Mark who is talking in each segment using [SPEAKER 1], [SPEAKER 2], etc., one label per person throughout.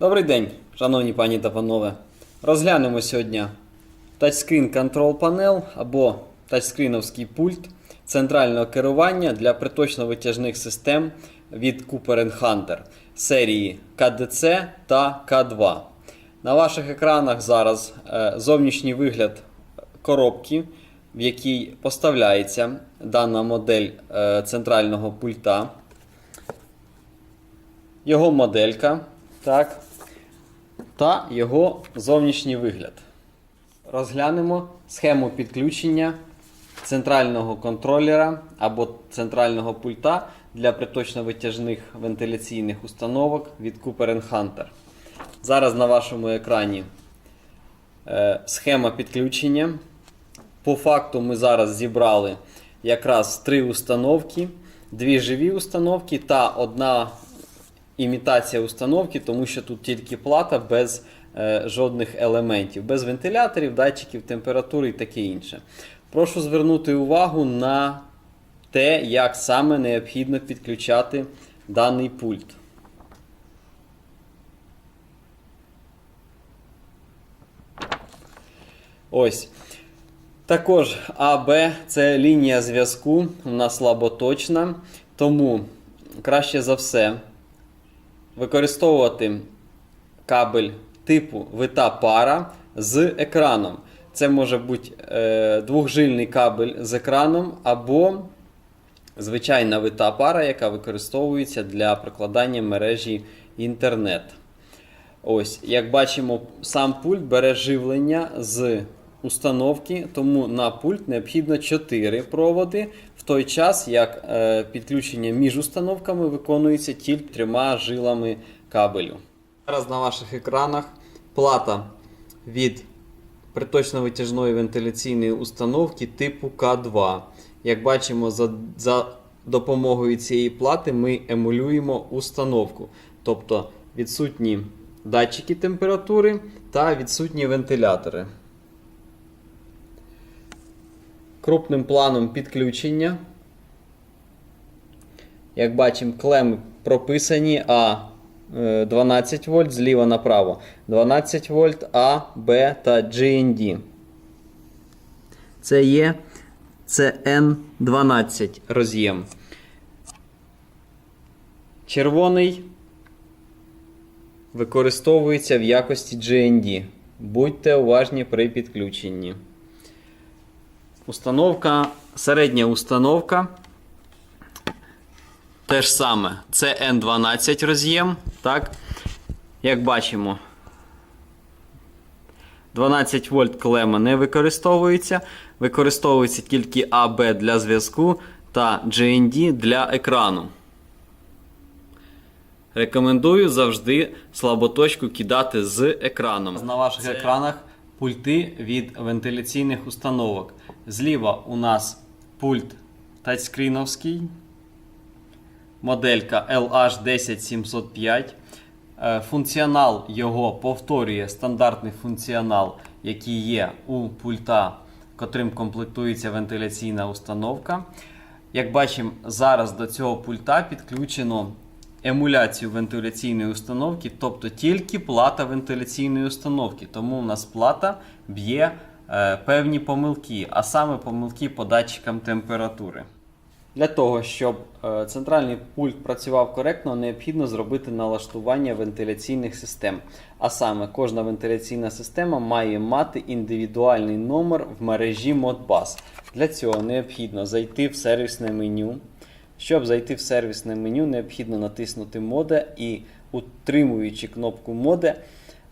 [SPEAKER 1] Добрий день, шановні пані та панове. Розглянемо сьогодні Touchscreen Control Panel або тачскріновський пульт центрального керування для приточно-витяжних систем від Cooper Hunter серії KDC та K2. На ваших екранах зараз е, зовнішній вигляд коробки, в якій поставляється дана модель е, центрального пульта його моделька, так, та його зовнішній вигляд. Розглянемо схему підключення центрального контролера або центрального пульта для приточно-витяжних вентиляційних установок від Cooper Hunter. Зараз на вашому екрані е, схема підключення. По факту ми зараз зібрали якраз три установки, дві живі установки та одна імітація установки, тому що тут тільки плата без е, жодних елементів, без вентиляторів, датчиків температури і таке інше. Прошу звернути увагу на те, як саме необхідно підключати даний пульт. Ось. Також АБ це лінія зв'язку, вона слаботочна, тому краще за все використовувати кабель типу вита пара з екраном. Це може бути е, двохжильний кабель з екраном або звичайна вита пара, яка використовується для прокладання мережі інтернет. Ось, як бачимо, сам пульт бере живлення з установки, тому на пульт необхідно 4 проводи, той час як е, підключення між установками виконується тільки трьома жилами кабелю. Зараз на ваших екранах плата від приточно-витяжної вентиляційної установки типу К2. Як бачимо, за, за допомогою цієї плати ми емулюємо установку. Тобто відсутні датчики температури та відсутні вентилятори. Крупним планом підключення. Як бачимо, клеми прописані А е, 12 вольт зліва направо. 12 вольт А, Б та GND. Це є CN12 роз'єм. Червоний використовується в якості GND. Будьте уважні при підключенні. Установка, середня установка. Те ж саме. Це N12 роз'єм. Так? Як бачимо, 12 вольт клема не використовується. Використовується тільки AB для зв'язку та GND для екрану. Рекомендую завжди слаботочку кидати з екраном. На ваших екранах пульти від вентиляційних установок. Зліва у нас пульт тачскріновський. Моделька LH10705. Е, Функціонал його повторює стандартний функціонал, який є у пульта, котрим комплектується вентиляційна установка. Як бачимо, зараз до цього пульта підключено емуляцію вентиляційної установки, тобто тільки плата вентиляційної установки. Тому у нас плата б'є е, певні помилки, а саме помилки по датчикам температури. Для того, щоб е, центральний пульт працював коректно, необхідно зробити налаштування вентиляційних систем. А саме, кожна вентиляційна система має мати індивідуальний номер в мережі Modbus. Для цього необхідно зайти в сервісне меню. Щоб зайти в сервісне меню, необхідно натиснути моде і, утримуючи кнопку моде,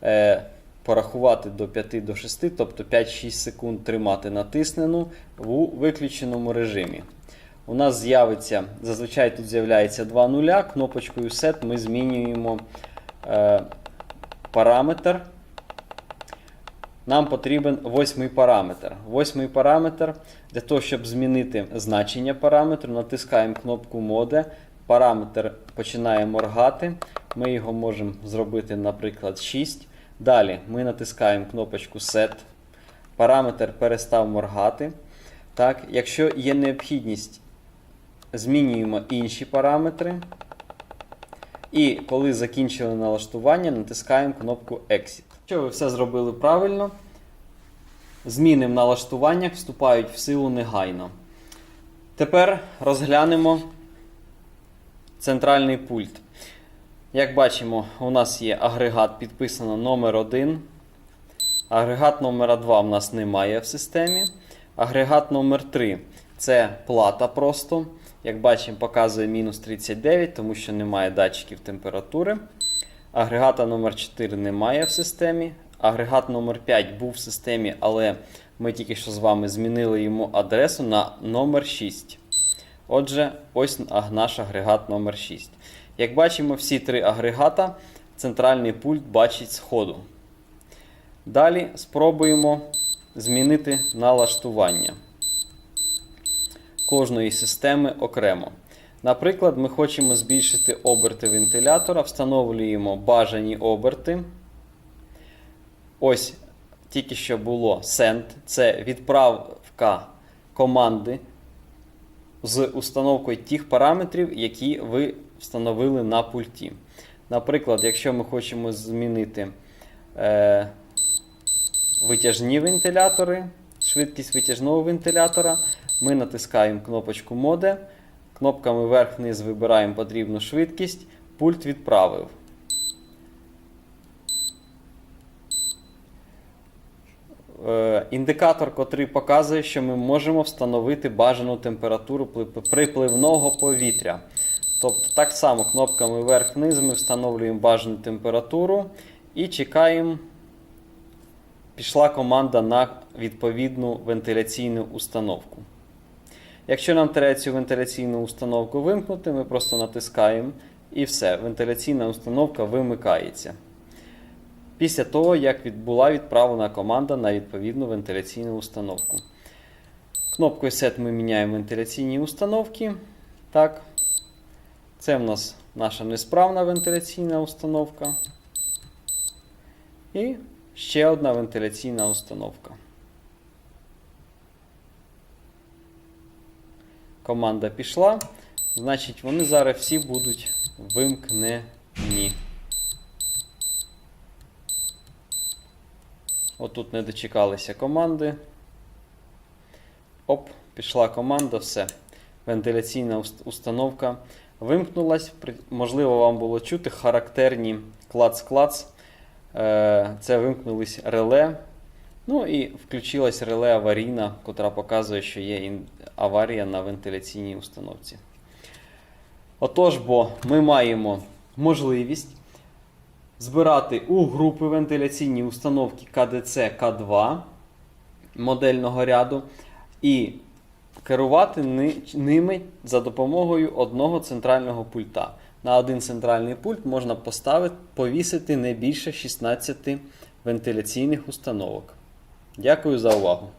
[SPEAKER 1] е, порахувати до 5 до 6, тобто 5-6 секунд тримати натиснену у виключеному режимі. У нас з'явиться, зазвичай тут з'являється 2 нуля. Кнопочкою Set ми змінюємо е, параметр. Нам потрібен восьмий параметр. Восьмий параметр для того, щоб змінити значення параметру, натискаємо кнопку моде. Параметр починає моргати. Ми його можемо зробити, наприклад, 6. Далі ми натискаємо кнопочку Set. Параметр перестав моргати. Так, Якщо є необхідність, змінюємо інші параметри. І коли закінчили налаштування, натискаємо кнопку Exit. Якщо ви все зробили правильно, зміни в налаштуваннях вступають в силу негайно. Тепер розглянемо центральний пульт. Як бачимо, у нас є агрегат підписано номер 1 Агрегат номер 2 в нас немає в системі. Агрегат номер 3 це плата просто. Як бачимо, показує мінус 39, тому що немає датчиків температури. Агрегата номер 4 немає в системі. Агрегат номер 5 був в системі, але ми тільки що з вами змінили йому адресу на номер 6. Отже, ось наш агрегат номер 6. Як бачимо, всі три агрегата центральний пульт бачить з ходу. Далі спробуємо змінити налаштування кожної системи окремо. Наприклад, ми хочемо збільшити оберти вентилятора, встановлюємо бажані оберти. Ось тільки що було send, це відправка команди з установкою тих параметрів, які ви встановили на пульті. Наприклад, якщо ми хочемо змінити е, витяжні вентилятори, швидкість витяжного вентилятора, ми натискаємо кнопочку моде. Кнопками вверх-вниз вибираємо потрібну швидкість, пульт відправив. Е, Індикатор, котрий показує, що ми можемо встановити бажану температуру припливного повітря. Тобто, так само кнопками вверх-вниз ми встановлюємо бажану температуру і чекаємо. Пішла команда на відповідну вентиляційну установку. Якщо нам треба цю вентиляційну установку вимкнути, ми просто натискаємо і все, вентиляційна установка вимикається. Після того, як була відправлена команда на відповідну вентиляційну установку. Кнопкою Set ми міняємо вентиляційні установки. Так. Це в нас наша несправна вентиляційна установка. І ще одна вентиляційна установка. Команда пішла. Значить, вони зараз всі будуть вимкнені. Отут не дочекалися команди. Оп, пішла команда, все. Вентиляційна установка вимкнулась. Можливо, вам було чути характерні клац-клац. Е, Це вимкнулись реле. Ну і включилась реле аварійна, котра показує, що є аварія на вентиляційній установці. Отож, бо ми маємо можливість збирати у групи вентиляційні установки КДЦ К2 модельного ряду і керувати ними за допомогою одного центрального пульта. На один центральний пульт можна поставити, повісити не більше 16 вентиляційних установок. Дякую за увагу!